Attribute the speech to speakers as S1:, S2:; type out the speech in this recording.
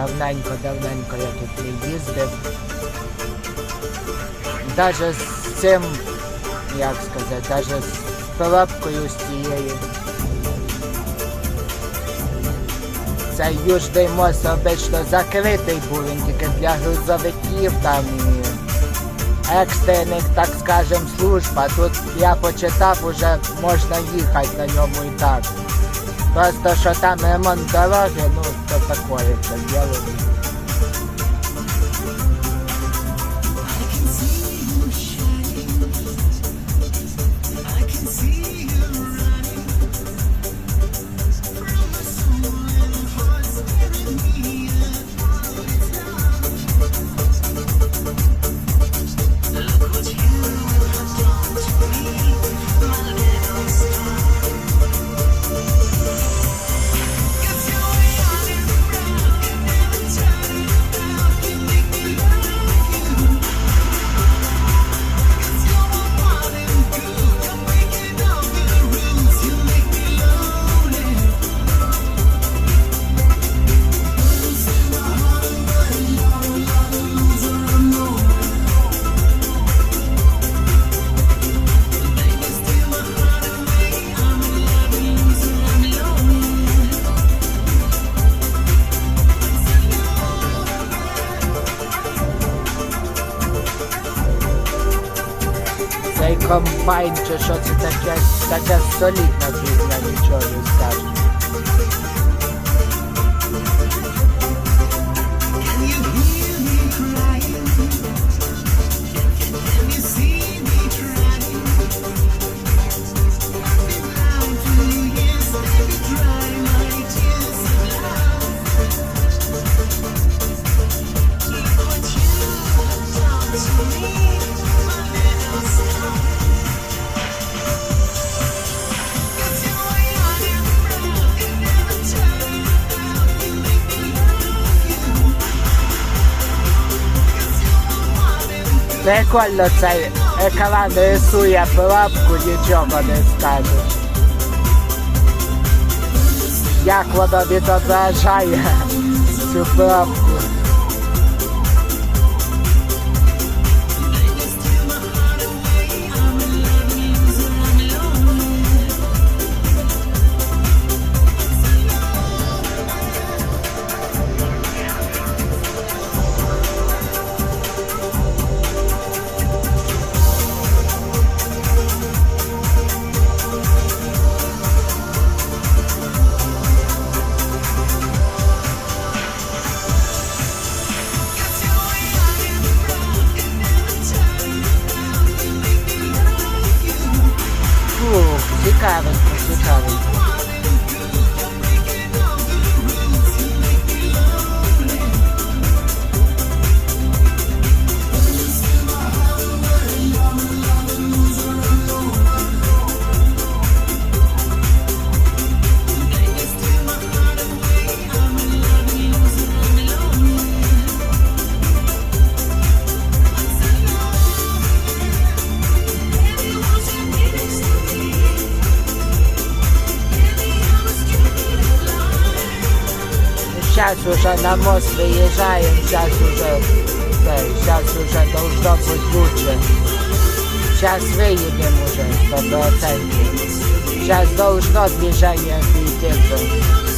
S1: Давненько, давненько я тут не їздив. Даже з цим, як сказати, даже з пилапкою з цією. Цей южний мост обично закритий був, він тільки для грузовиків там екстрених, так скажем, служб. Тут я почитав, уже можна їхати на ньому і так. Просто що там ремонт дороги, ну что такое це діло. Цей комбайн чи що це таке, таке солідна фігня, нічого не Прикольно цей екран рисує пробку, нічого не скажеш. Як воно відображає цю лапку. Javi. siacu, że na most wyjeżdżają, siacu, że ten, siacu, że to już dochód ludzie. Siac wyjebie mu, że to do oceny. Siac do już odbierzenia, jak i.